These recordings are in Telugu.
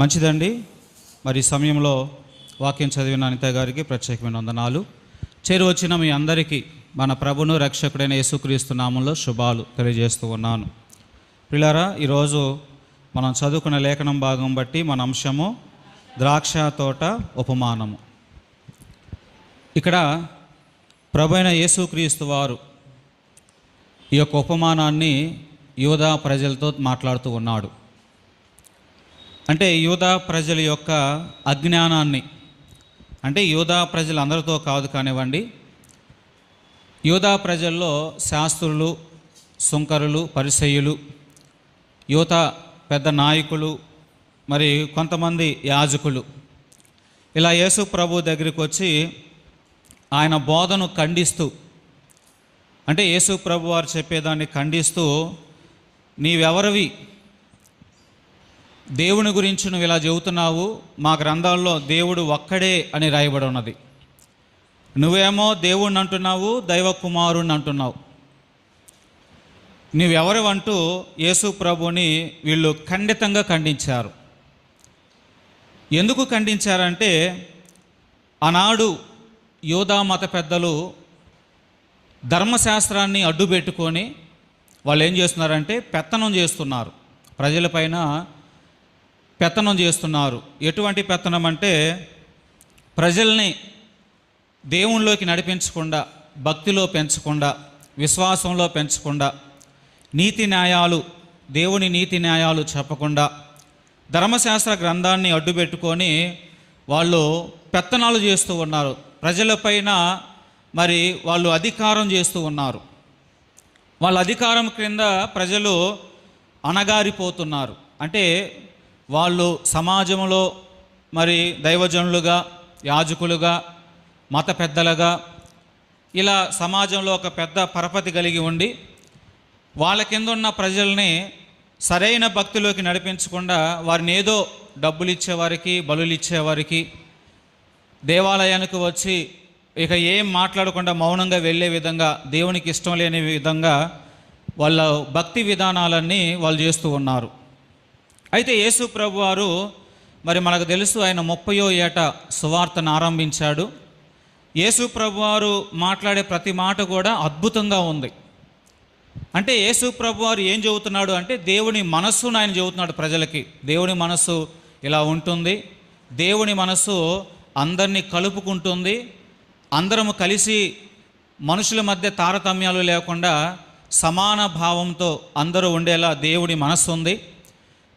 మంచిదండి. మరి సమయంలో వాక్యం చదివిన అనిత గారికి ప్రత్యేకమైన వందనాలు. చేరువచ్చిన మీ అందరికీ మన ప్రభును రక్షకుడైన యేసుక్రీస్తు నామంలో శుభాలు తెలియజేస్తూ ఉన్నాను. పిల్లరా ఈరోజు మనం చదువుకున్న లేఖనం భాగం బట్టి మన అంశము ద్రాక్ష తోట ఉపమానము. ఇక్కడ ప్రభు అయిన యేసుక్రీస్తు వారు ఈ యొక్క ఉపమానాన్ని యూదా ప్రజలతో మాట్లాడుతూ ఉన్నాడు. అంటే యూదా ప్రజల యొక్క అజ్ఞానాన్ని. అంటే యూదా ప్రజలందరితో కాదు కానివ్వండి యూదా ప్రజల్లో శాస్త్రులు సుంకరులు పరిసయులు యువత పెద్ద నాయకులు మరి కొంతమంది యాజకులు. ఇలా యేసు ప్రభు దగ్గరికి వచ్చి ఆయన బోధను ఖండిస్తూ అంటే యేసు ప్రభు వారు చెప్పేదాన్ని ఖండిస్తూ నీవెవరివి? దేవుని గురించి నువ్వు ఇలా చెబుతున్నావు మా గ్రంథాల్లో దేవుడు ఒక్కడే అని రాయబడి ఉన్నది. నువ్వేమో దేవుణ్ణి అంటున్నావు దైవ కుమారుణ్ణి అంటున్నావు. నువ్వెవరు అంటూ యేసు ప్రభుని వీళ్ళు ఖండితంగా ఖండించారు. ఎందుకు ఖండించారంటే ఆనాడు యోధా మత పెద్దలు ధర్మశాస్త్రాన్ని అడ్డు పెట్టుకొని వాళ్ళు ఏం చేస్తున్నారంటే పెత్తనం చేస్తున్నారు. ప్రజలపైన పెత్తనం చేస్తున్నారు. ఎటువంటి పెత్తనం అంటే ప్రజల్ని దేవునిలోకి నడిపించకుండా భక్తిలో పెంచకుండా విశ్వాసంలో పెంచకుండా నీతి న్యాయాలు దేవుని నీతి న్యాయాలు చెప్పకుండా ధర్మశాస్త్ర గ్రంథాన్ని అడ్డుపెట్టుకొని వాళ్ళు పెత్తనాలు చేస్తూ ఉన్నారు. ప్రజలపైన మరి వాళ్ళు అధికారం చేస్తూ ఉన్నారు. వాళ్ళ అధికారం క్రింద ప్రజలు అణగారిపోతున్నారు. అంటే వాళ్ళు సమాజంలో మరి దైవజనులుగా యాజకులుగా మత పెద్దలుగా ఇలా సమాజంలో ఒక పెద్ద పరపతి కలిగి ఉండి వాళ్ళ కింద ఉన్న ప్రజల్ని సరైన భక్తిలోకి నడిపించకుండా వారిని ఏదో డబ్బులు ఇచ్చేవారికి బలులు ఇచ్చేవారికి దేవాలయానికి వచ్చి ఇక ఏం మాట్లాడకుండా మౌనంగా వెళ్ళే విధంగా దేవునికి ఇష్టం లేని విధంగా వాళ్ళ భక్తి విధానాలన్నీ వాళ్ళు చేస్తూ ఉన్నారు. అయితే యేసు ప్రభు వారు మరి మనకు తెలుసు ఆయన ముప్పయో ఏట సువార్తను ఆరంభించాడు. యేసు ప్రభు వారు మాట్లాడే ప్రతి మాట కూడా అద్భుతంగా ఉంది. అంటే యేసు ప్రభు వారు ఏం చెబుతున్నాడు అంటే దేవుని మనస్సును ఆయన చెబుతున్నాడు ప్రజలకి. దేవుని మనస్సు ఇలా ఉంటుంది. దేవుని మనస్సు అందరినీ కలుపుకుంటుంది. అందరము కలిసి మనుషుల మధ్య తారతమ్యాలు లేకుండా సమాన భావంతో అందరూ ఉండేలా దేవుడి మనస్సు ఉంది.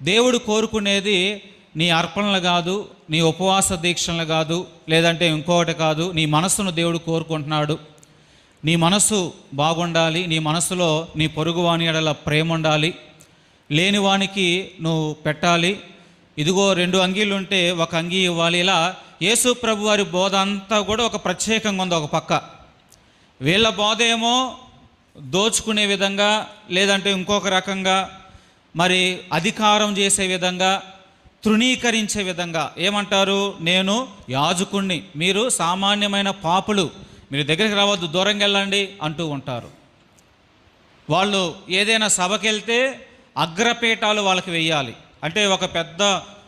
దేవుడు కోరుకునేది నీ అర్పణలు కాదు నీ ఉపవాస దీక్షలు కాదు లేదంటే ఇంకొకటి కాదు నీ మనస్సును దేవుడు కోరుకుంటున్నాడు. నీ మనస్సు బాగుండాలి నీ మనస్సులో నీ పొరుగువాని ఎడల ప్రేమ ఉండాలి లేనివానికి నువ్వు పెట్టాలి. ఇదిగో రెండు అంగీలు ఉంటే ఒక అంగీ ఇవ్వాలి. ఇలా యేసు ప్రభు వారి బోధ అంతా కూడా ఒక ప్రత్యేకంగా ఉంది ఒక పక్క. వీళ్ళ బోధ ఏమో దోచుకునే విధంగా లేదంటే ఇంకొక రకంగా మరి అధికారం చేసే విధంగా తృణీకరించే విధంగా ఏమంటారు? నేను యాజకుణ్ణి మీరు సామాన్యమైన పాపులు మీరు దగ్గరికి రావద్దు దూరంగా వెళ్ళండి అంటూ ఉంటారు. వాళ్ళు ఏదైనా సభకెళ్తే అగ్రపీఠాలు వాళ్ళకి వెయ్యాలి. అంటే ఒక పెద్ద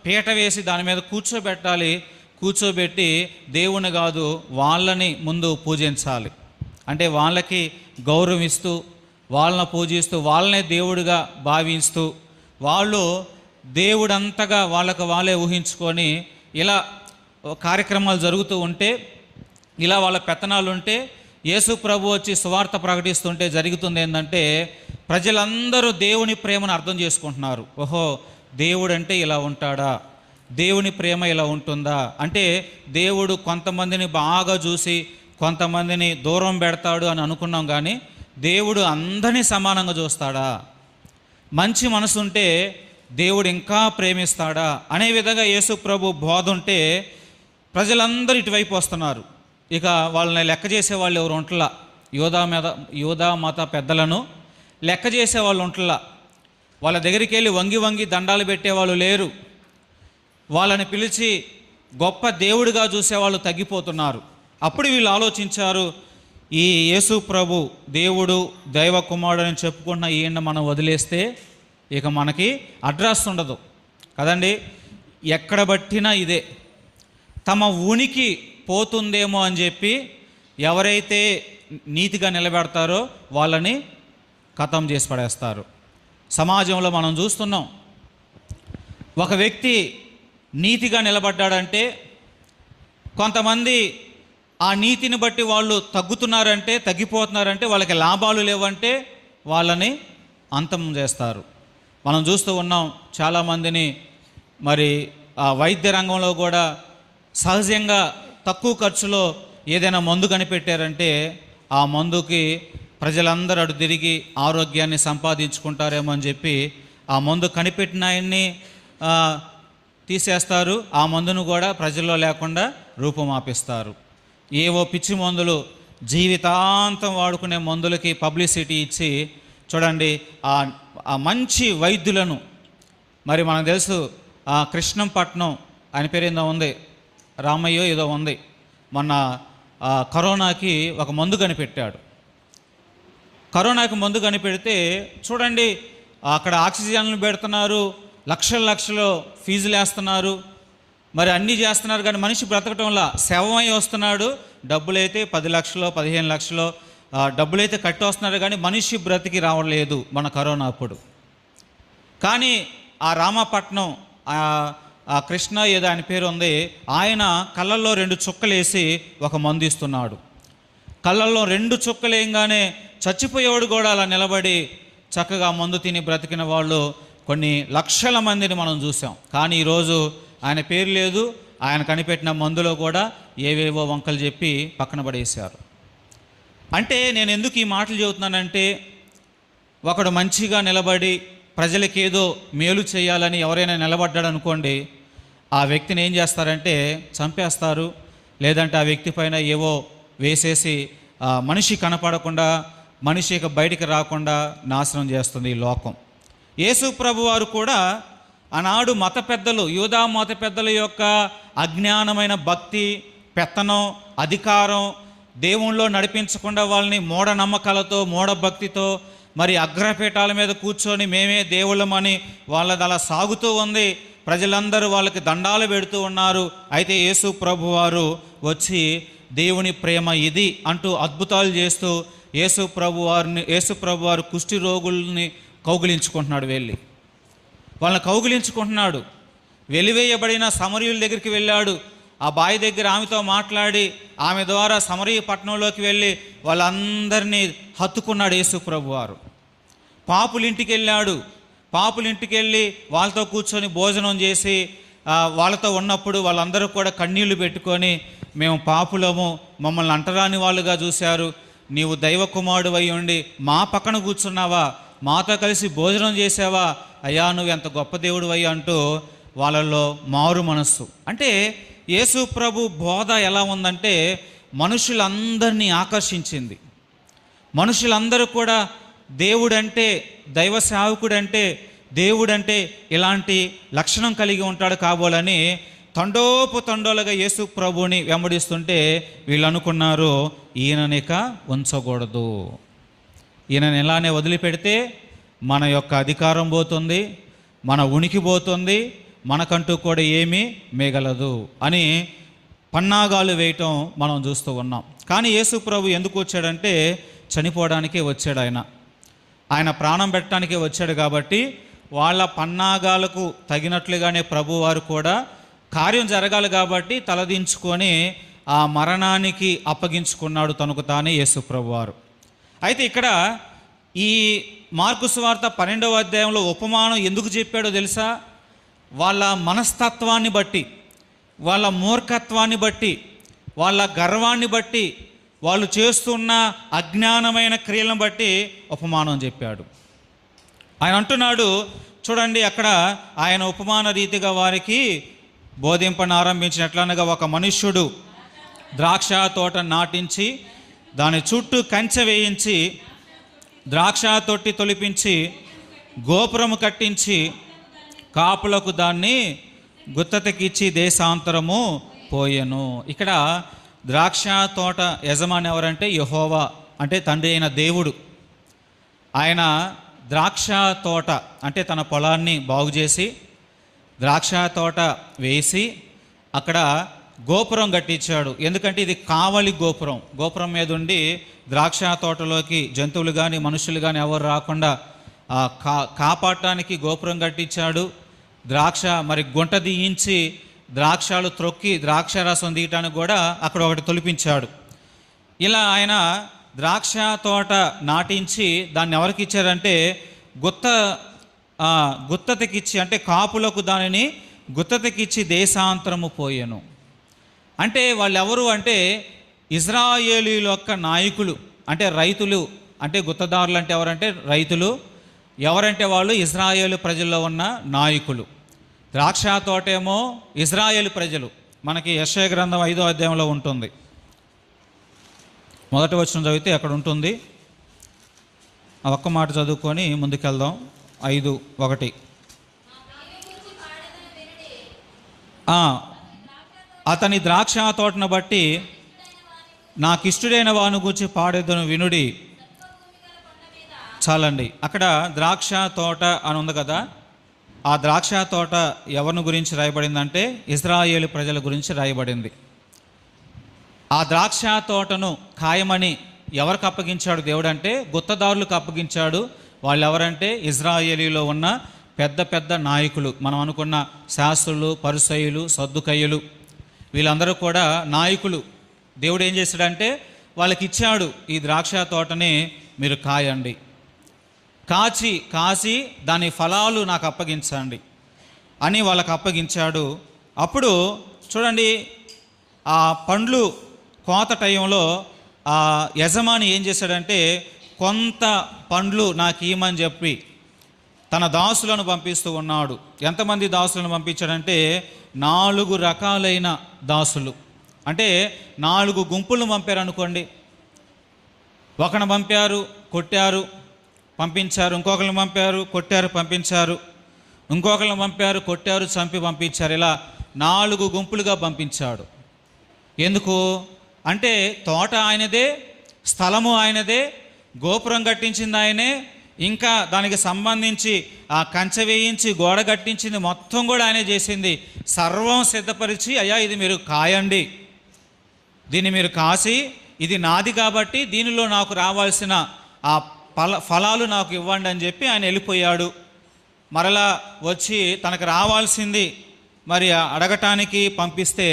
పీట వేసి దాని మీద కూర్చోబెట్టాలి. కూర్చోబెట్టి దేవుని కాదు వాళ్ళని ముందు పూజించాలి. అంటే వాళ్ళకి గౌరవిస్తూ వాళ్ళని పూజిస్తూ వాళ్ళనే దేవుడిగా భావిస్తూ వాళ్ళు దేవుడంతగా వాళ్ళకు వాళ్ళే ఊహించుకొని ఇలా కార్యక్రమాలు జరుగుతూ ఉంటే ఇలా వాళ్ళ పెత్తనాలు ఉంటే యేసు ప్రభు వచ్చి సువార్త ప్రకటిస్తుంటే జరుగుతుంది ఏంటంటే ప్రజలందరూ దేవుని ప్రేమను అర్థం చేసుకుంటున్నారు. ఓహో దేవుడు అంటే ఇలా ఉంటాడా? దేవుని ప్రేమ ఇలా ఉంటుందా? అంటే దేవుడు కొంతమందిని బాగా చూసి కొంతమందిని దూరం పెడతాడు అని అనుకున్నాం కానీ దేవుడు అందరినీ సమానంగా చూస్తాడా? మంచి మనసు ఉంటే దేవుడు ఇంకా ప్రేమిస్తాడా? అనే విధంగా యేసు ప్రభు బోధ ఉంటే ప్రజలందరూ ఇటువైపు వస్తున్నారు. ఇక వాళ్ళని లెక్క చేసే వాళ్ళు ఎవరు ఉంటలా? యోధా మీద యోధా మత పెద్దలను లెక్క చేసే వాళ్ళు వాళ్ళ దగ్గరికి వెళ్ళి వంగి వంగి దండాలు పెట్టేవాళ్ళు లేరు. వాళ్ళని పిలిచి గొప్ప దేవుడిగా చూసేవాళ్ళు తగ్గిపోతున్నారు. అప్పుడు వీళ్ళు ఆలోచించారు ఈ యేసు ప్రభు దేవుడు దైవ కుమారుడు అని చెప్పుకున్న ఈయన మనం వదిలేస్తే ఇక మనకి అడ్రస్ ఉండదు. కదండి? ఎక్కడ బట్టినా ఇదే. తమ ఉనికి పోతుందేమో అని చెప్పి ఎవరైతే నీతిగా నిలబెడతారో వాళ్ళని ఖతం చేసి పడేస్తారు. సమాజంలో మనం చూస్తున్నాం. ఒక వ్యక్తి నీతిగా నిలబడ్డాడంటే కొంతమంది ఆ నీతిని బట్టి వాళ్ళు తగ్గుతున్నారంటే తగ్గిపోతున్నారంటే వాళ్ళకి లాభాలు లేవంటే వాళ్ళని అంతం చేస్తారు. మనం చూస్తూ ఉన్నాం చాలామందిని మరి ఆ వైద్య రంగంలో కూడా సహజంగా తక్కువ ఖర్చులో ఏదైనా మందు కనిపెట్టారంటే ఆ మందుకి ప్రజలందరూ అటు తిరిగి ఆరోగ్యాన్ని సంపాదించుకుంటారేమో అని చెప్పి ఆ మందు కనిపెట్టిన ఆయన్ని తీసేస్తారు. ఆ మందును కూడా ప్రజల్లో లేకుండా రూపుమాపిస్తారు. ఏవో పిచ్చి మందులు జీవితాంతం వాడుకునే మందులకి పబ్లిసిటీ ఇచ్చి చూడండి ఆ ఆ మంచి వైద్యులను మరి మనకు తెలుసు ఆ కృష్ణంపట్నం అని పేరు ఏందో ఉంది రామయ్య ఏదో ఉంది మొన్న కరోనాకి ఒక మందు కనిపెట్టాడు. కరోనాకి మందు కనిపెడితే చూడండి అక్కడ ఆక్సిజన్లు పెడుతున్నారు లక్షల లక్షలు ఫీజులు వేస్తున్నారు మరి అన్నీ చేస్తున్నారు కానీ మనిషి బ్రతకటంలా శవమై వస్తున్నాడు. డబ్బులైతే పది లక్షలు పదిహేను లక్షలు డబ్బులైతే కట్టి వస్తున్నారు కానీ మనిషి బ్రతికి రావట్లేదు మన కరోనా అప్పుడు. కానీ ఆ రామపట్నం ఆ ఆ కృష్ణ ఏదో ఆయన పేరు ఉంది ఆయన కళ్ళల్లో రెండు చుక్కలేసి ఒక మందు ఇస్తున్నాడు. కళ్ళల్లో రెండు చుక్కలేయంగానే చచ్చిపోయేవాడు కూడా అలా నిలబడి చక్కగా మందు తిని బ్రతికిన వాళ్ళు కొన్ని లక్షల మందిని మనం చూసాం కానీ ఈరోజు ఆయన పేరు లేదు ఆయన కనిపెట్టిన మందులో కూడా ఏవేవో వంకలు చెప్పి పక్కన పడేశారు. అంటే నేను ఎందుకు ఈ మాటలు చెబుతున్నానంటే ఒకడు మంచిగా నిలబడి ప్రజలకి ఏదో మేలు చేయాలని ఎవరైనా నిలబడ్డాడు అనుకోండి ఆ వ్యక్తిని ఏం చేస్తారంటే చంపేస్తారు. లేదంటే ఆ వ్యక్తి పైన ఏవో వేసేసి మనిషి కనపడకుండా మనిషి బయటికి రాకుండా నాశనం చేస్తుంది ఈ లోకం. యేసు ప్రభు వారు కూడా ఆనాడు మత పెద్దలు యూదా మత పెద్దల యొక్క అజ్ఞానమైన భక్తి పెత్తనం అధికారం దేవుణ్ణిలో నడిపించకుండా వాళ్ళని మూఢనమ్మకాలతో మూఢభక్తితో మరి అగ్రపీఠాల మీద కూర్చొని మేమే దేవుళ్ళమని వాళ్ళది అలా సాగుతూ ఉంది. ప్రజలందరూ వాళ్ళకి దండాలు పెడుతూ ఉన్నారు. అయితే యేసు ప్రభు వారు వచ్చి దేవుని ప్రేమ ఇది అంటూ అద్భుతాలు చేస్తూ యేసు ప్రభు వారిని యేసు ప్రభు వారు కుష్టి రోగుల్ని కౌగిలించుకుంటున్నాడు వెళ్ళి. వాళ్ళని కౌగిలించుకుంటున్నాడు. వెలివేయబడిన సమరయుల దగ్గరికి వెళ్ళాడు. ఆ బావి దగ్గర ఆమెతో మాట్లాడి ఆమె ద్వారా సమరయ పట్టణంలోకి వెళ్ళి వాళ్ళందరినీ హత్తుకున్నాడు యేసు ప్రభు వారు పాపులింటికి వెళ్ళాడు పాపులింటికి వెళ్ళి వాళ్ళతో కూర్చొని భోజనం చేసి వాళ్ళతో ఉన్నప్పుడు వాళ్ళందరూ కూడా కన్నీళ్ళు పెట్టుకొని మేము పాపులము మమ్మల్ని అంటరాని వాళ్ళుగా చూశారు. నీవు దైవ కుమారుడు అయి ఉండి మా పక్కన కూర్చున్నావా? మాతో కలిసి భోజనం చేసావా? అయ్యా నువ్వు ఎంత గొప్ప దేవుడు అయ్యి అంటూ వాళ్ళల్లో మారు మనస్సు. అంటే యేసు ప్రభు బోధ ఎలా ఉందంటే మనుషులందరినీ ఆకర్షించింది. మనుషులందరూ కూడా దేవుడంటే దైవ సేవకుడంటే దేవుడంటే ఇలాంటి లక్షణం కలిగి ఉంటాడు కాబోలని తండోపు తండోలుగా యేసు ప్రభుని వెంబడిస్తుంటే వీళ్ళు అనుకున్నారు ఈయననిక ఉంచకూడదు. ఈయనని ఇలానే వదిలిపెడితే మన యొక్క అధికారం పోతుంది మన ఉనికి పోతుంది మనకంటూ కూడా ఏమీ మిగలదు అని పన్నాగాలు వేయటం మనం చూస్తూ ఉన్నాం. కానీ యేసు ప్రభు ఎందుకు వచ్చాడంటే చనిపోవడానికే వచ్చాడు ఆయన. ఆయన ప్రాణం పెట్టడానికే వచ్చాడు కాబట్టి వాళ్ళ పన్నాగాలకు తగినట్లుగానే ప్రభువారు కూడా కార్యం జరగాలి కాబట్టి తలదించుకొని ఆ మరణానికి అప్పగించుకున్నాడు తనకు తానే యేసు ప్రభువారు అయితే ఇక్కడ ఈ మార్కు సువార్త పన్నెండవ అధ్యాయంలో ఉపమానం ఎందుకు చెప్పాడో తెలుసా? వాళ్ళ మనస్తత్వాన్ని బట్టి వాళ్ళ మూర్ఖత్వాన్ని బట్టి వాళ్ళ గర్వాన్ని బట్టి వాళ్ళు చేస్తున్న అజ్ఞానమైన క్రియలను బట్టి ఉపమానం చెప్పాడు. ఆయన అంటున్నాడు చూడండి అక్కడ ఆయన ఉపమాన రీతిగా వారికి బోధింపను ఆరంభించినట్లనగా ఒక మనుష్యుడు ద్రాక్ష తోట నాటించి దాని చుట్టూ కంచె వేయించి ద్రాక్ష తొట్టి తొలిపించి గోపురము కట్టించి కాపులకు దాన్ని గుత్తతకిచ్చి దేశాంతరము పోయెను. ఇక్కడ ద్రాక్ష తోట యజమాని ఎవరంటే యహోవా అంటే తండ్రి అయిన దేవుడు. ఆయన ద్రాక్ష తోట అంటే తన పొలాన్ని బాగు చేసి ద్రాక్ష తోట వేసి అక్కడ గోపురం కట్టించాడు. ఎందుకంటే ఇది కావలి గోపురం. గోపురం మీద ఉండి ద్రాక్ష తోటలోకి జంతువులు కానీ మనుషులు కానీ ఎవరు రాకుండా కా కాపాడటానికి గోపురం కట్టించాడు. ద్రాక్ష మరి గుంట దీయించి ద్రాక్షాలు త్రొక్కి ద్రాక్ష రసం తీయటానికి కూడా అక్కడ ఒకటి తొలిపించాడు. ఇలా ఆయన ద్రాక్ష తోట నాటించి దాన్ని ఎవరికి ఇచ్చారంటే గుత్త గుత్తతకిచ్చి అంటే కాపులకు దానిని గుత్తతకిచ్చి దేశాంతరము పోయెను. అంటే వాళ్ళు ఎవరు అంటే ఇజ్రాయేలీల యొక్క నాయకులు అంటే రైతులు. అంటే గుత్తదారులు అంటే ఎవరంటే రైతులు. ఎవరంటే వాళ్ళు? ఇజ్రాయేలు ప్రజల్లో ఉన్న నాయకులు. ద్రాక్ష తోటేమో ఇజ్రాయేల్ ప్రజలు. మనకి యశయ గ్రంథం ఐదో అధ్యాయంలో ఉంటుంది. మొదటి వచ్చిన చదివితే అక్కడ ఉంటుంది. ఒక్క మాట చదువుకొని ముందుకెళ్దాం. ఐదు ఒకటి. అతని ద్రాక్ష తోటను బట్టి నాకు ఇష్టడైన వాని గురించి పాడేదను వినుడి. చాలండి. అక్కడ ద్రాక్ష తోట అని ఉంది కదా? ఆ ద్రాక్ష తోట ఎవరిని గురించి రాయబడిందంటే ఇజ్రాయేలు ప్రజల గురించి రాయబడింది. ఆ ద్రాక్ష తోటను ఖాయమని ఎవరికి అప్పగించాడు దేవుడు అంటే గుత్తదారులకు అప్పగించాడు. వాళ్ళు ఎవరంటే ఇజ్రాయేలీలో ఉన్న పెద్ద పెద్ద నాయకులు. మనం అనుకున్న శాస్త్రులు పరిసయులు సర్దుకయ్యులు వీళ్ళందరూ కూడా నాయకులు. దేవుడు ఏం చేశాడంటే వాళ్ళకి ఇచ్చాడు ఈ ద్రాక్ష తోటని మీరు కాయండి. కాచి కాసి దాని ఫలాలు నాకు అప్పగించండి అని వాళ్ళకి అప్పగించాడు. అప్పుడు చూడండి ఆ పండ్లు కోత టైంలో ఆ యజమాని ఏం చేశాడంటే కొంత పండ్లు నాకు ఇవ్వమని చెప్పి తన దాసులను పంపిస్తూ ఉన్నాడు. ఎంతమంది దాసులను పంపించాడంటే నాలుగు రకాలైన దాసులు. అంటే నాలుగు గుంపులను పంపారు అనుకోండి ఒకరిని పంపారు కొట్టారు పంపించారు. ఇంకొకరిని పంపారు కొట్టారు పంపించారు. ఇంకొకరిని పంపారు కొట్టారు చంపి పంపించారు. ఇలా నాలుగు గుంపులుగా పంపించాడు. ఎందుకు? అంటే తోట ఆయనదే స్థలము ఆయనదే గోపురం కట్టించింది ఆయనే ఇంకా దానికి సంబంధించి ఆ కంచె వేయించి గోడ కట్టించింది మొత్తం కూడా ఆయనే చేసింది. సర్వం సిద్ధపరిచి అయ్యా ఇది మీరు కాయండి. దీన్ని మీరు కాసి ఇది నాది కాబట్టి దీనిలో నాకు రావాల్సిన ఆ ఫల ఫలాలు నాకు ఇవ్వండి అని చెప్పి ఆయన వెళ్ళిపోయాడు. మరలా వచ్చి తనకు రావాల్సింది మరి అడగటానికి పంపిస్తే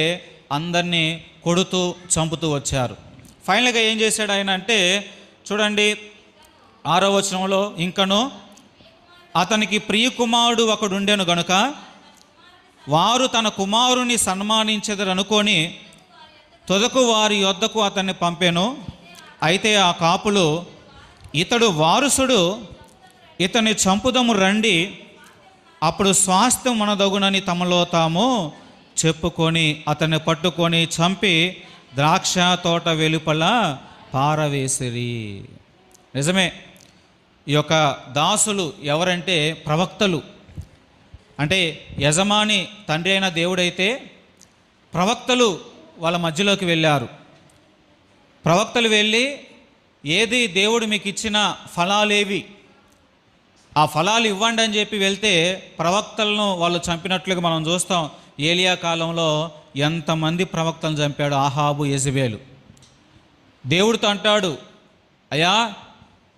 అందరినీ కొడుతూ చంపుతూ వచ్చారు. ఫైనల్గా ఏం చేశాడు ఆయన అంటే చూడండి ఆరో వచనంలో ఇంకను అతనికి ప్రియకుమారుడు ఒకడు ఉండెను గనుక వారు తన కుమారుని సన్మానించెదరు అనుకొని తొదకు వారి యొద్దకు అతన్ని పంపాను. అయితే ఆ కాపులు ఇతడు వారసుడు ఇతని చంపుదము రండి అప్పుడు స్వాస్థ్యం మనదగునని తమలో తాము చెప్పుకొని అతన్ని పట్టుకొని చంపి ద్రాక్ష తోట వెలుపల పారవేసిరి. నిజమే. ఈ యొక్క దాసులు ఎవరంటే ప్రవక్తలు. అంటే యజమాని తండ్రి అయిన దేవుడైతే ప్రవక్తలు వాళ్ళ మధ్యలోకి వెళ్ళారు. ప్రవక్తలు వెళ్ళి ఏది దేవుడు మీకు ఇచ్చిన ఫలాలేవి ఆ ఫలాలు ఇవ్వండి అని చెప్పి వెళ్తే ప్రవక్తలను వాళ్ళు చంపినట్లుగా మనం చూస్తాం. ఏలియా కాలంలో ఎంతమంది ప్రవక్తలను చంపాడు ఆహాబు యజబేలు. దేవుడితో అంటాడు అయ్యా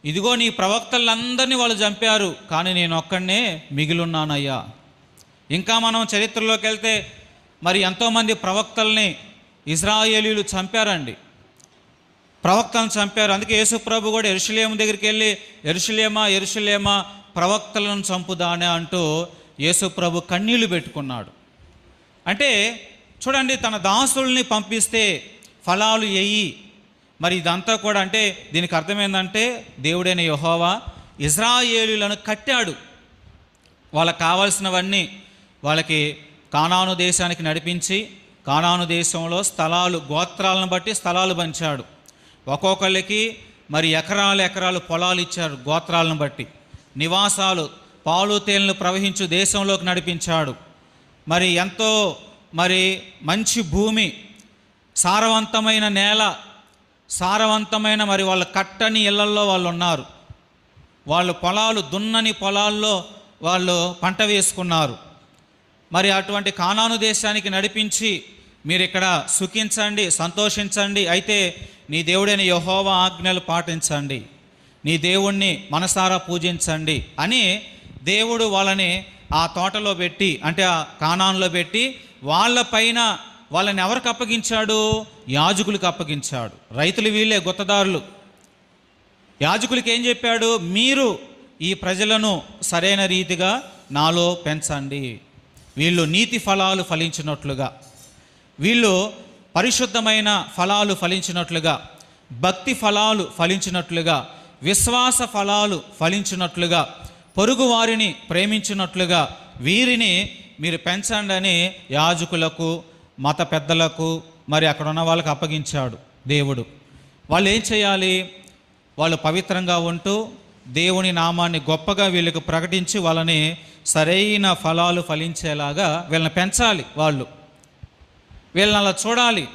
ఇదిగో నీ ప్రవక్తలందరినీ వాళ్ళు చంపారు కానీ నేను ఒక్కడనే మిగిలిన్నానయ్యా. ఇంకా మనం చరిత్రలోకి వెళ్తే మరి ఎంతోమంది ప్రవక్తల్ని ఇజ్రాయేలీలు చంపారండి. ప్రవక్తలను చంపారు. అందుకే యేసుప్రభు కూడా ఎరుషులేము దగ్గరికి వెళ్ళి ఎరుషులేమా ఎరుషులేమా ప్రవక్తలను చంపుదానే అంటూ యేసుప్రభు కన్నీళ్ళు పెట్టుకున్నాడు. అంటే చూడండి తన దాసుల్ని పంపిస్తే ఫలాలు ఎయ్యి మరి ఇదంతా కూడా అంటే దీనికి అర్థమైందంటే దేవుడైన యహోవా ఇజ్రాయేలులను కట్టాడు. వాళ్ళకి కావాల్సినవన్నీ వాళ్ళకి కానాను దేశానికి నడిపించి కానాను దేశంలో స్థలాలు గోత్రాలను బట్టి స్థలాలు పంచాడు. ఒక్కొక్కళ్ళకి మరి ఎకరాలు ఎకరాలు పొలాలు ఇచ్చారు గోత్రాలను బట్టి. నివాసాలు పాలు తేనెలు ప్రవహించు దేశంలోకి నడిపించాడు. మరి ఎంతో మరి మంచి భూమి సారవంతమైన నేల సారవంతమైన మరి వాళ్ళ కట్టని ఇళ్ళల్లో వాళ్ళు ఉన్నారు. వాళ్ళు పొలాలు దున్నని పొలాల్లో వాళ్ళు పంట వేసుకున్నారు. మరి అటువంటి కానాను దేశానికి నడిపించి మీరు ఇక్కడ సుఖించండి సంతోషించండి అయితే నీ దేవుడైన యహోవా ఆజ్ఞలు పాటించండి. నీ దేవుణ్ణి మనసారా పూజించండి అని దేవుడు వాళ్ళని ఆ తోటలో పెట్టి అంటే ఆ కానాన్లో పెట్టి వాళ్ళపైన వాళ్ళని ఎవరికి అప్పగించాడు? యాజకులకు అప్పగించాడు. రైతులు వీళ్ళే గుత్తదారులు. యాజకులకి ఏం చెప్పాడు? మీరు ఈ ప్రజలను సరైన రీతిగా నాలో పెంచండి. వీళ్ళు నీతి ఫలాలు ఫలించినట్లుగా. వీళ్ళు పరిశుద్ధమైన ఫలాలు ఫలించినట్లుగా. భక్తి ఫలాలు ఫలించినట్లుగా. విశ్వాస ఫలాలు ఫలించినట్లుగా. పొరుగు వారిని ప్రేమించినట్లుగా. వీరిని మీరు పెంచండి అని యాజకులకు మత పెద్దలకు మరి అక్కడ ఉన్న వాళ్ళకి అప్పగించాడు దేవుడు. వాళ్ళు ఏం చేయాలి? వాళ్ళు పవిత్రంగా ఉంటూ దేవుని నామాన్ని గొప్పగా వీళ్ళకి ప్రకటించి వాళ్ళని సరైన ఫలాలు ఫలించేలాగా వీళ్ళని పెంచాలి వాళ్ళు. వీళ్ళని అలా చూడాలి.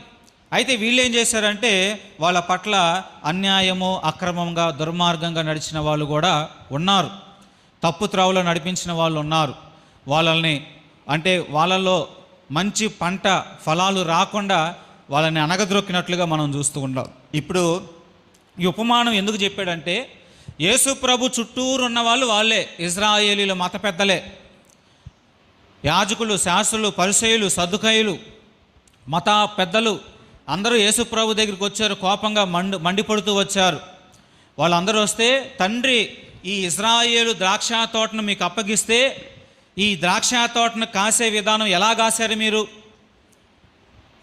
అయితే వీళ్ళు ఏం చేశారంటే వాళ్ళ పట్ల అన్యాయము అక్రమంగా దుర్మార్గంగా నడిచిన వాళ్ళు కూడా ఉన్నారు. తప్పు త్రావులో నడిపించిన వాళ్ళు ఉన్నారు. వాళ్ళని అంటే వాళ్ళలో మంచి పంట ఫలాలు రాకుండా వాళ్ళని అనగద్రొక్కినట్లుగా మనం చూస్తూ ఉన్నాం ఇప్పుడు ఈ ఉపమానం ఎందుకు చెప్పాడంటే యేసు ప్రభు చుట్టూరు ఉన్న వాళ్ళు వాళ్ళే ఇజ్రాయేలీల మత పెద్దలే. యాజకులు శాసులు పరిశయులు సదుకయులు మత పెద్దలు అందరూ యేసు ప్రభు దగ్గరికి వచ్చారు కోపంగా మండు మండిపడుతూ వచ్చారు. వాళ్ళందరూ వస్తే తండ్రి ఈ ఇజ్రాయేలు ద్రాక్ష తోటను మీకు అప్పగిస్తే ఈ ద్రాక్ష తోటను కాసే విధానం ఎలా కాశారు మీరు?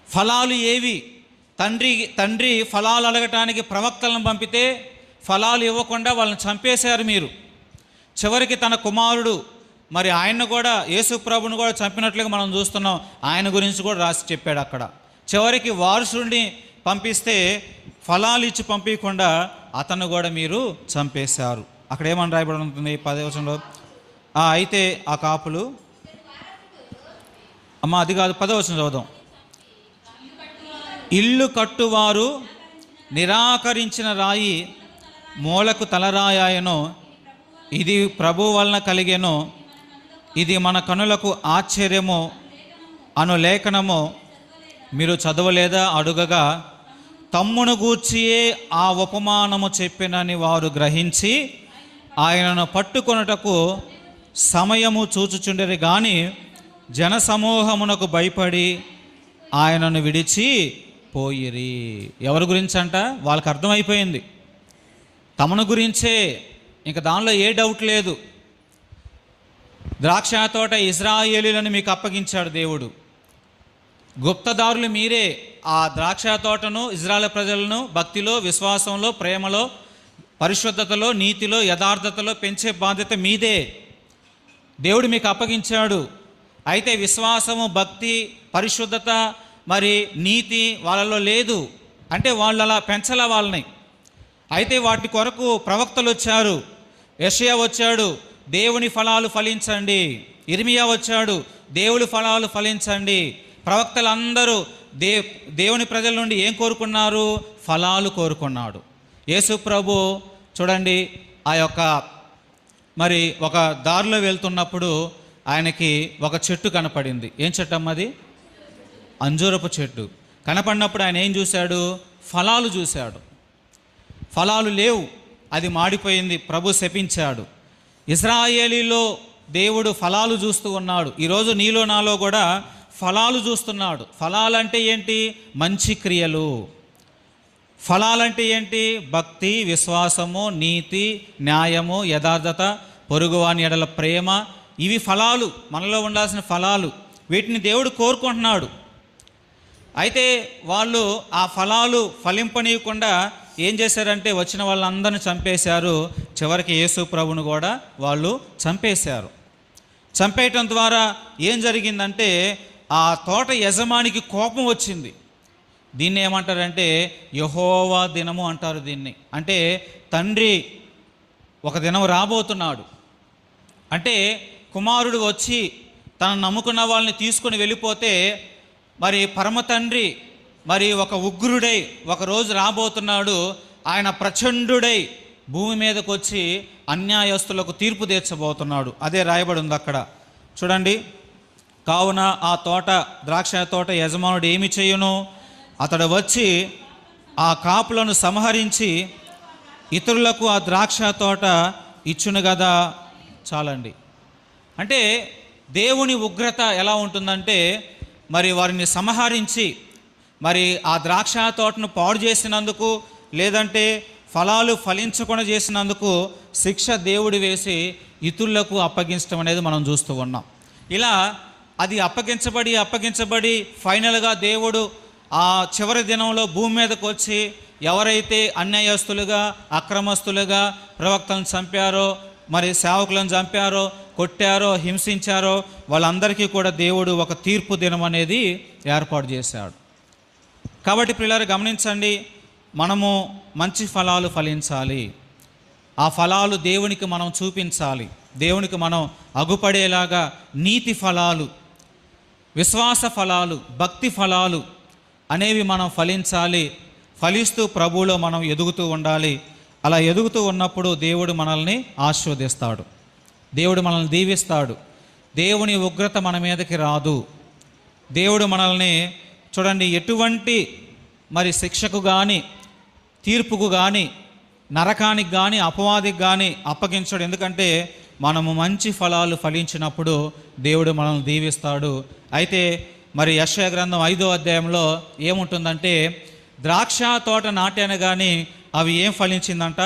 ఫలాలు ఏవి? తండ్రి తండ్రి ఫలాలు అడగటానికి ప్రవక్తలను పంపితే ఫలాలు ఇవ్వకుండా వాళ్ళని చంపేశారు మీరు. చివరికి తన కుమారుడు మరి ఆయన్ను కూడా యేసుప్రభుని కూడా చంపినట్లుగా మనం చూస్తున్నాం. ఆయన గురించి కూడా రాసి చెప్పాడు అక్కడ. చివరికి వారసుడిని పంపిస్తే ఫలాలు ఇచ్చి పంపించకుండా అతను కూడా మీరు చంపేశారు. అక్కడ ఏమని రాయబడి ఉంటుంది పదే వచనంలో అయితే ఆ కాపులు. అమ్మ అది కాదు పదవచనం చదువుదాం. ఇల్లు కట్టువారు నిరాకరించిన రాయి మూలకు తలరాయాయనో ఇది ప్రభు వలన కలిగేనో ఇది మన కనులకు ఆశ్చర్యము అను లేఖనము మీరు చదవలేదా? అడుగగా తమ్మును గూర్చియే ఆ ఉపమానము చెప్పినని వారు గ్రహించి ఆయనను పట్టుకొనుటకు సమయము చూచుచుండరి కానీ జనసమూహమునకు భయపడి ఆయనను విడిచి పోయిరి. ఎవరి గురించి అంట వాళ్ళకి అర్థమైపోయింది. తమను గురించే. ఇంకా దానిలో ఏ డౌట్ లేదు. ద్రాక్ష తోట ఇజ్రాయేలీలను మీకు అప్పగించాడు దేవుడు. గుప్తదారులు మీరే ఆ ద్రాక్ష తోటను ఇజ్రాయల్ ప్రజలను భక్తిలో విశ్వాసంలో ప్రేమలో పరిశుద్ధతలో నీతిలో యథార్థతలో పెంచే బాధ్యత మీదే. దేవుడు మీకు అప్పగించాడు. అయితే విశ్వాసము భక్తి పరిశుద్ధత మరి నీతి వాళ్ళలో లేదు. అంటే వాళ్ళు అలా పెంచల వాళ్ళని. అయితే వాటి కొరకు ప్రవక్తలు వచ్చారు. యషయా వచ్చాడు. దేవుని ఫలాలు ఫలించండి. ఇర్మియా వచ్చాడు. దేవుని ఫలాలు ఫలించండి. ప్రవక్తలందరూ దే దేవుని ప్రజల నుండి ఏం కోరుకున్నారు? ఫలాలు కోరుకున్నాడు. యేసు ప్రభు చూడండి ఆ యొక్క మరి ఒక దారిలో వెళ్తున్నప్పుడు ఆయనకి ఒక చెట్టు కనపడింది. ఏం చెట్టు అమ్మది అంజూరపు చెట్టు. కనపడినప్పుడు ఆయన ఏం చూశాడు? ఫలాలు చూశాడు. ఫలాలు లేవు. అది మాడిపోయింది. ప్రభు శపించాడు. ఇజ్రాయేలీలో దేవుడు ఫలాలు చూస్తూ ఉన్నాడు. ఈరోజు నీలో నాలో కూడా ఫలాలు చూస్తున్నాడు. ఫలాలంటే ఏంటి? మంచి క్రియలు. ఫలాలంటే ఏంటి? భక్తి విశ్వాసము నీతి న్యాయము యథార్థత పొరుగువాని ఎడల ప్రేమ. ఇవి ఫలాలు మనలో ఉండాల్సిన ఫలాలు. వీటిని దేవుడు కోరుకుంటున్నాడు. అయితే వాళ్ళు ఆ ఫలాలు ఫలింపనీయకుండా ఏం చేశారంటే వచ్చిన వాళ్ళందరిని చంపేశారు. చివరికి యేసు ప్రభును కూడా వాళ్ళు చంపేశారు. చంపేయటం ద్వారా ఏం జరిగిందంటే ఆ తోట యజమానికి కోపం వచ్చింది. దీన్ని ఏమంటారంటే యహోవా దినము అంటారు దీన్ని. అంటే తండ్రి ఒక దినం రాబోతున్నాడు. అంటే కుమారుడు వచ్చి తను నమ్ముకున్న వాళ్ళని తీసుకొని వెళ్ళిపోతే మరి పరమ తండ్రి మరి ఒక ఉగ్రుడై ఒక రోజు రాబోతున్నాడు. ఆయన ప్రచండుడై భూమి మీదకు వచ్చి అన్యాయస్తులకు తీర్పు తీర్చబోతున్నాడు. అదే రాయబడి ఉంది అక్కడ. చూడండి. కావున ఆ తోట ద్రాక్ష తోట యజమానుడు ఏమి చేయును? అతడు వచ్చి ఆ కాపులను సంహరించి ఇతరులకు ఆ ద్రాక్ష తోట ఇచ్చును కదా చాలండి. అంటే దేవుని ఉగ్రత ఎలా ఉంటుందంటే మరి వారిని సంహరించి మరి ఆ ద్రాక్ష తోటను పాడు చేసినందుకు లేదంటే ఫలాలు ఫలించకుండా చేసినందుకు శిక్ష దేవుడు వేసి ఇతరులకు అప్పగించడం అనేది మనం చూస్తూ ఉన్నాం. ఇలా అది అప్పగించబడి అప్పగించబడి ఫైనల్గా దేవుడు ఆ చివరి దినంలో భూమి మీదకు వచ్చి ఎవరైతే అన్యాయస్తులుగా అక్రమస్తులుగా ప్రవక్తలను చంపారో మరి సేవకులను చంపారో కొట్టారో హింసించారో వాళ్ళందరికీ కూడా దేవుడు ఒక తీర్పు దినం అనేది ఏర్పాటు చేశాడు. కాబట్టి పిల్లలు గమనించండి మనము మంచి ఫలాలు ఫలించాలి. ఆ ఫలాలు దేవునికి మనం చూపించాలి. దేవునికి మనం అగుపడేలాగా నీతి ఫలాలు విశ్వాస ఫలాలు భక్తి ఫలాలు అనేవి మనం ఫలించాలి. ఫలిస్తూ ప్రభువులో మనం ఎదుగుతూ ఉండాలి. అలా ఎదుగుతూ ఉన్నప్పుడు దేవుడు మనల్ని ఆశీర్వదిస్తాడు. దేవుడు మనల్ని దీవిస్తాడు. దేవుని ఉగ్రత మన మీదకి రాదు. దేవుడు మనల్ని చూడండి ఎటువంటి మరి శిక్షకు కానీ తీర్పుకు కానీ నరకానికి కానీ అపవాదికి కానీ అప్పగించడు. ఎందుకంటే మనము మంచి ఫలాలు ఫలించినప్పుడు దేవుడు మనల్ని దీవిస్తాడు. అయితే మరి యశయ గ్రంథం ఐదో అధ్యాయంలో ఏముంటుందంటే ద్రాక్ష తోట నాటాను కానీ అవి ఏం ఫలించిందంట?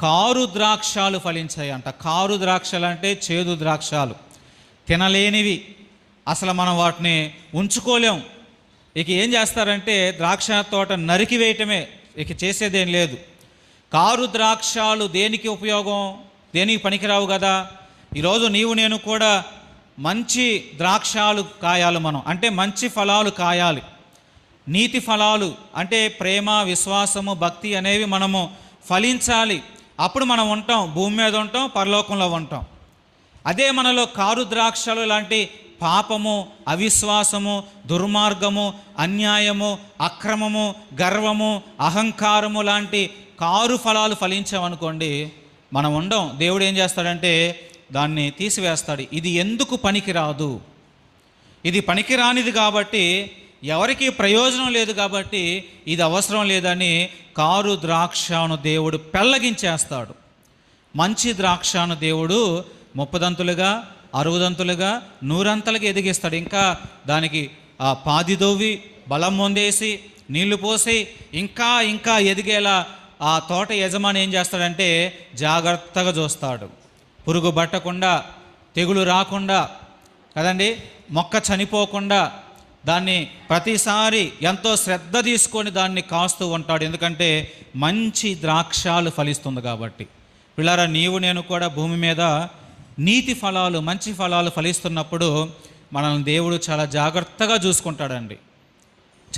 కారు ద్రాక్షాలు ఫలించాయంట. కారు ద్రాక్షలు అంటే చేదు ద్రాక్షాలు. తినలేనివి. అసలు మనం వాటిని ఉంచుకోలేం. ఇక ఏం చేస్తారంటే ద్రాక్ష తోట నరికి వేయటమే. ఇక చేసేదేం లేదు. కారు ద్రాక్షాలు దేనికి ఉపయోగం? దేనికి పనికిరావు కదా? ఈరోజు నీవు నేను కూడా మంచి ద్రాక్షాలు కాయాలి మనం. అంటే మంచి ఫలాలు కాయాలి. నీతి ఫలాలు అంటే ప్రేమ విశ్వాసము భక్తి అనేవి మనము ఫలించాలి. అప్పుడు మనం ఉంటాం భూమి మీద ఉంటాం పరలోకంలో ఉంటాం. అదే మనలో కారు ద్రాక్షలు లాంటి పాపము అవిశ్వాసము దుర్మార్గము అన్యాయము అక్రమము గర్వము అహంకారము లాంటి కారు ఫలాలు ఫలించామనుకోండి మనం ఉండం. దేవుడు ఏం చేస్తాడంటే దాన్ని తీసివేస్తాడు. ఇది ఎందుకు పనికిరాదు? ఇది పనికిరానిది కాబట్టి ఎవరికి ప్రయోజనం లేదు కాబట్టి ఇది అవసరం లేదని కారు ద్రాక్షను దేవుడు పెళ్ళగించేస్తాడు. మంచి ద్రాక్షను దేవుడు ముప్పదంతులుగా అరవదంతులుగా నూరంతలుగా ఎదిగిస్తాడు. ఇంకా దానికి ఆ పాది దొవ్వి బలం పొందేసి నీళ్ళు పోసి ఇంకా ఇంకా ఎదిగేలా ఆ తోట యజమాని ఏం చేస్తాడంటే జాగ్రత్తగా చూస్తాడు. పురుగు పట్టకుండా తెగులు రాకుండా కదండి? మొక్క చనిపోకుండా దాన్ని ప్రతిసారి ఎంతో శ్రద్ధ తీసుకొని దాన్ని కాస్తూ ఉంటాడు. ఎందుకంటే మంచి ద్రాక్షాలు ఫలిస్తుంది కాబట్టి. పిల్లరా నీవు నేను కూడా భూమి మీద నీతి ఫలాలు మంచి ఫలాలు ఫలిస్తున్నప్పుడు మనల్ని దేవుడు చాలా జాగ్రత్తగా చూసుకుంటాడండి.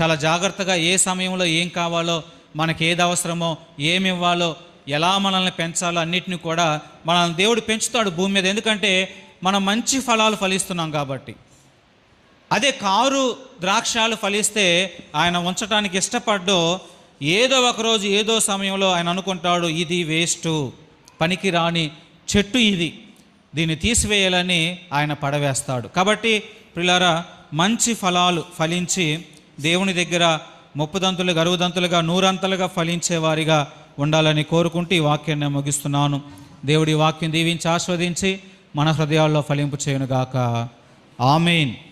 చాలా జాగ్రత్తగా ఏ సమయంలో ఏం కావాలో మనకి ఏది అవసరమో ఏమి ఇవ్వాలో ఎలా మనల్ని పెంచాలో అన్నిటిని కూడా మనల్ని దేవుడు పెంచుతాడు భూమి మీద. ఎందుకంటే మనం మంచి ఫలాలు ఫలిస్తున్నాం కాబట్టి. అదే కారు ద్రాక్షాలు ఫలిస్తే ఆయన ఉంచడానికి ఇష్టపడ్డో ఏదో ఒకరోజు ఏదో సమయంలో ఆయన అనుకుంటాడు ఇది వేస్ట్. పనికి రాని చెట్టు ఇది. దీన్ని తీసివేయాలని ఆయన పడవేస్తాడు. కాబట్టి పిల్లారా మంచి ఫలాలు ఫలించి దేవుని దగ్గర ముప్పుదంతులుగా అరువుదంతులుగా నూరంతలుగా ఫలించేవారిగా వారిగా ఉండాలని కోరుకుంటూ ఈ వాక్యాన్ని ముగిస్తున్నాను. దేవుడి వాక్యం దీవించి ఆస్వాదించి మన హృదయాల్లో ఫలింపు చేయనుగాక. ఆమెన్.